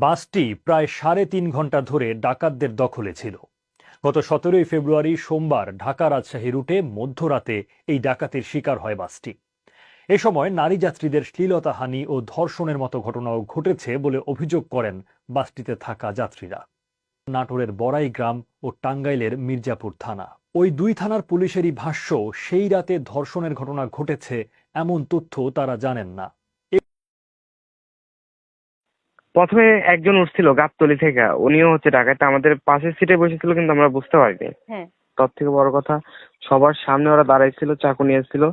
বাসটি প্রায় সাড়ে তিন ঘণ্টা ধরে ডাকাতদের দখলে ছিল। গত সতেরোই ফেব্রুয়ারি সোমবার ঢাকা রাজশাহী রুটে মধ্যরাতে এই ডাকাতির শিকার হয় বাসটি। এ সময় নারী যাত্রীদের শ্লীলতাহানি ও ধর্ষণের মতো ঘটনাও ঘটেছে বলে অভিযোগ করেন বাসটিতে থাকা যাত্রীরা। নাটোরের বড়াই গ্রাম ও টাঙ্গাইলের মির্জাপুর থানা। ওই দুই থানার পুলিশেরই ভাষ্য, সেই রাতে ধর্ষণের ঘটনা ঘটেছে এমন তথ্য তারা জানেন না। প্রথমে একজন উঠছিল গাবতলি থেকে। উনিও হচ্ছে ঢাকাতে আমাদের পাশের সিটে বসেছিল কিন্তু আমরা বুঝতে পারিনি। হ্যাঁ। তার থেকে বড় কথা সবার সামনে ওরা দাঁড়াইছিল চাকু নিয়ে এসেছিল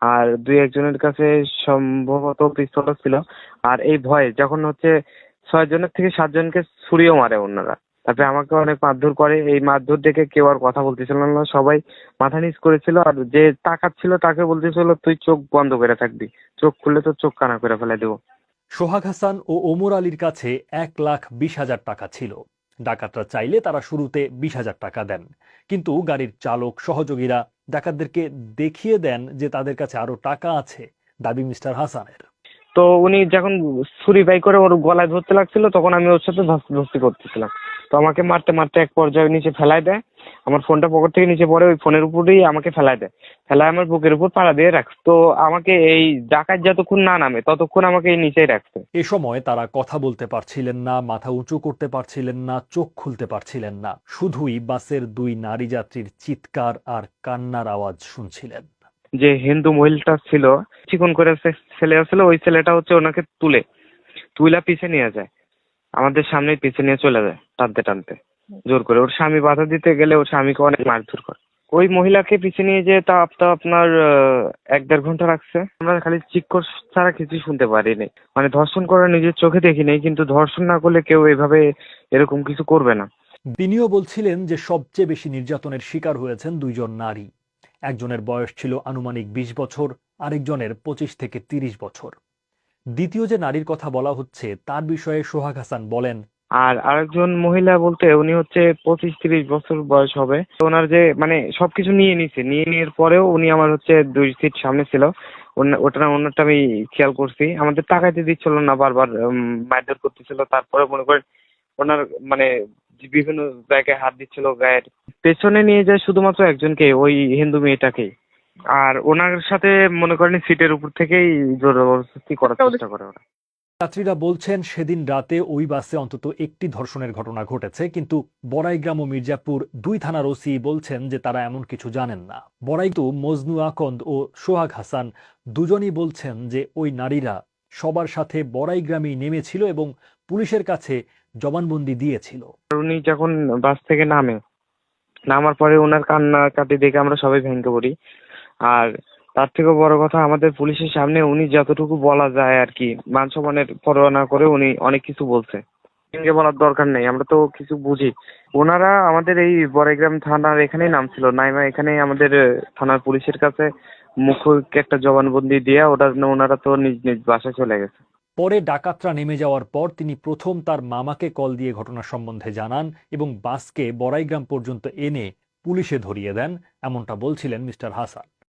আর দুই একজনের কাছে সম্ভবত পিস্তল ছিল। আর এই ভয়ে যখন হচ্ছে ছয় জনের থেকে সাতজনকে ছুরিও মারে ওনারা তারপরে আমাকে অনেক মারধর করে। এই মারধর দেখে কেউ আর কথা বলতেছিল না। সবাই মাথা নিচ করেছিল আর যে তাকাচ্ছিল তাকে বলতেছিল তুই চোখ বন্ধ করে থাকবি। চোখ খুললে তো চোখ কানা করে ফেলে দেবো। সোহাগ হাসান ও ওমর আলীর কাছে এক লাখ বিশ হাজার টাকা ছিল। ডাকাতরা চাইলে তারা শুরুতে বিশ হাজার টাকা দেন। কিন্তু গাড়ির চালক, সহযোগীরা ডাকাতদেরকে দেখিয়ে দেন যে তাদের কাছে আরও টাকা আছে। দাবি মিস্টার হাসানের। তো উনি যখন ছুরি বাই করে ওর গলায় ধরতে লাগছিল, তখন আমি ওর সাথে ধস্তি করতেছিলাম। তো আমাকে মারতে মারতে এক পর্যায়ে নিচে ফেলায় দেয়। আমার ফোনটা পকেট থেকে নিচে পড়ে ওই ফোনের উপরেই আমাকে ফেলায় দেয়। ফেলায় আমার বুকের উপর পাড়া দিয়ে রাখছে তো আমাকে এই ডাকাত যতক্ষণ না নামে ততক্ষণ আমাকে এই নিচেই রাখছে এ সময় তারা কথা বলতে পারছিলেন না মাথা উঁচু করতে পারছিলেন না চোখ খুলতে পারছিলেন না। শুধুই বাসের দুই নারী যাত্রীর চিৎকার আর কান্নার আওয়াজ শুনছিলেন। যে হিন্দু মহিলাটা ছিল চিকন করে ছেলে ছিল ওই ছেলেটা হচ্ছে ওনাকে তুলে তুইলা পিছে নিয়ে যায়। আমাদের সামনে পিছে নিয়ে চলে যায় টানতে টানতে। জোর করে। ওর স্বামী বাধা দিতে গেলে ওর স্বামীকে অনেক মারধর করে। ওই মহিলাকে পিছে নিয়ে যে তা তো আপনার আহ, এক দেড় ঘণ্টা রাখছে আমরা খালি চিৎকার ছাড়া কিছু শুনতে পারিনি। মানে ধর্ষণ করা নিজের চোখে দেখিনি কিন্তু ধর্ষণ না করলে কেউ এভাবে এরকম কিছু করবে না। তিনিও বলছিলেন যে সবচেয়ে বেশি নির্যাতনের শিকার হয়েছেন দুইজন নারী। একজনের বয়স ছিল আনুমানিক বিশ বছর আরেকজনের পঁচিশ থেকে তিরিশ বছর। দ্বিতীয় যে নারীর কথা বলা হচ্ছে, তার বিষয়ে সোহাগ হাসান বলেন। আর আরেকজন মহিলা বলতে উনি হচ্ছে পঁচিশ তিরিশ বছর বয়স হবে। ওনার যে মানে সবকিছু নিয়ে নিছে। নিয়ে নেওয়ার পরেও উনি আমার হচ্ছে দুই সিট সামনে ছিল। ওটা ওনারটা আমি খেয়াল করছি। আমাদের টাকাইতে দিচ্ছিল না বারবার মারধর করতেছিল। তারপরে মনে করেন ওনার মানে বিভিন্ন জায়গায় হাত দিচ্ছিল গায়ের। পেছনে নিয়ে যায় শুধুমাত্র একজনকে, ওই হিন্দু মেয়েটাকেই। আর ওনার সাথে মনে করেন সিটের উপর থেকেই জোর জবরদস্তি করার চেষ্টা করে ওরা। যাত্রীরা বলছেন সেদিন রাতে ওই বাসে অন্তত একটি ধর্ষণের ঘটনা ঘটেছে কিন্তু বড়াইগ্রাম ও মির্জাপুর দুই থানার ওসি বলছেন যে তারা এমন কিছু জানেন না। বড়াই তো মজনু আকন্দ ও সোহাগ হাসান দুজনই বলছেন যে ওই নারীরা সবার সাথে বড়াইগ্রামেই নেমেছিল এবং পুলিশের কাছে জবানবন্দি দিয়েছিল। উনি যখন বাস থেকে নামে নামার পরে ওনার কান্নাকাটি দেখে আমরা সবাই ভেঙে পড়ি। আর তার থেকেও বড় কথা আমাদের পুলিশের সামনে উনি যতটুকু বলা যায় আর কি মান সম্মানের পরোয়া না করে উনি অনেক কিছু বলছে। ভেঙে বলার দরকার নেই, আমরা তো কিছু বুঝি। ওনারা আমাদের এই বড়াইগ্রাম থানার এখানেই নাম ছিল নাইমা এখানেই আমাদের থানার পুলিশের কাছে মুখ্যকে একটা জবানবন্দি দিয়ে ওটা ওনারা তো নিজ নিজ বাসায় চলে গেছে। পরে ডাকাতরা নেমে যাওয়ার পর তিনি প্রথম তার মামাকে কল দিয়ে ঘটনা সম্বন্ধে জানান এবং বাসকে বড়াইগ্রাম পর্যন্ত এনে পুলিশে ধরিয়ে দেন, এমনটা বলছিলেন মিস্টার হাসান।